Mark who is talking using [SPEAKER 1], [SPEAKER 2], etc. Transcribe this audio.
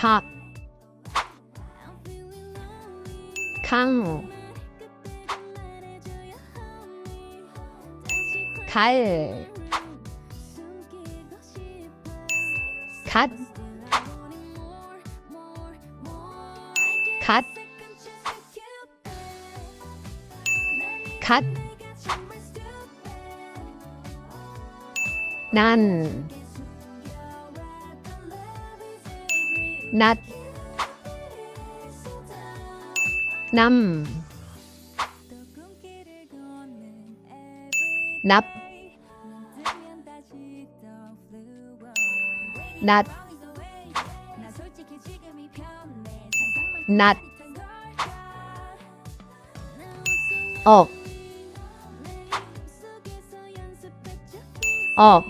[SPEAKER 1] คัก
[SPEAKER 2] ข้างไข่
[SPEAKER 1] คัด
[SPEAKER 2] คัด คัด น
[SPEAKER 1] ั่น
[SPEAKER 2] นัด
[SPEAKER 1] นำ
[SPEAKER 2] นับ นัด นัด ออก ออก